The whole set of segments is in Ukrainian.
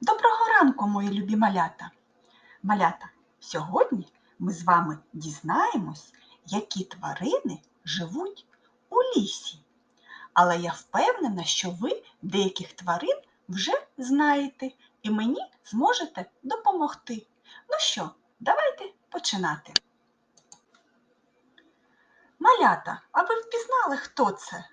Доброго ранку, мої любі малята. Малята, сьогодні ми з вами дізнаємось, які тварини живуть у лісі. Але я впевнена, що ви деяких тварин вже знаєте і мені зможете допомогти. Ну що, давайте починати. Малята, а ви впізнали, хто це?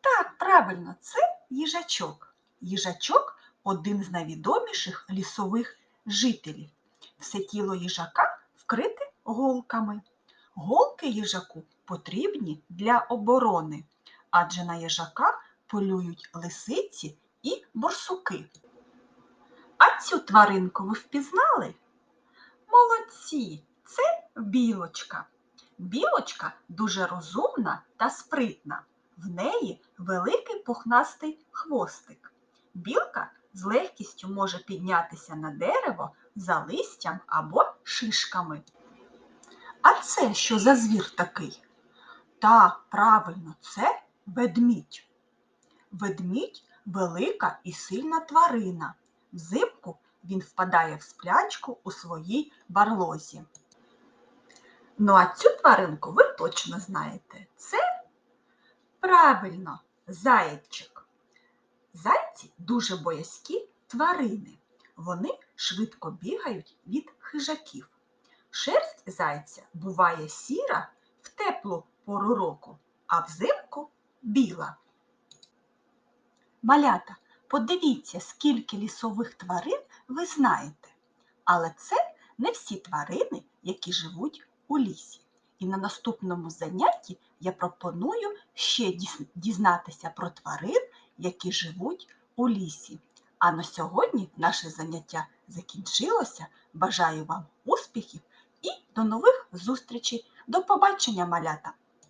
Так, правильно, це їжачок. Їжачок один з найвідоміших лісових жителів. Все тіло їжака вкрите голками. Голки їжаку потрібні для оборони, адже на їжака полюють лисиці і борсуки. А цю тваринку ви впізнали? Молодці, це білочка. Білочка дуже розумна та спритна. В неї великий пухнастий хвостик. Білка з легкістю може піднятися на дерево за листям або шишками. А це що за звір такий? Так, правильно, це ведмідь. Ведмідь велика і сильна тварина. Взимку він впадає в сплячку у своїй барлозі. Ну а цю тваринку ви точно знаєте. Це правильно зайчик. Зайці дуже боязкі тварини. Вони швидко бігають від хижаків. Шерсть зайця буває сіра в теплу пору року, а взимку біла. Малята, подивіться, скільки лісових тварин ви знаєте. Але це не всі тварини, які живуть у лісі. І на наступному занятті я пропоную ще дізнатися про тварин, які живуть у лісі. А на сьогодні наше заняття закінчилося. Бажаю вам успіхів і до нових зустрічей. До побачення, малята!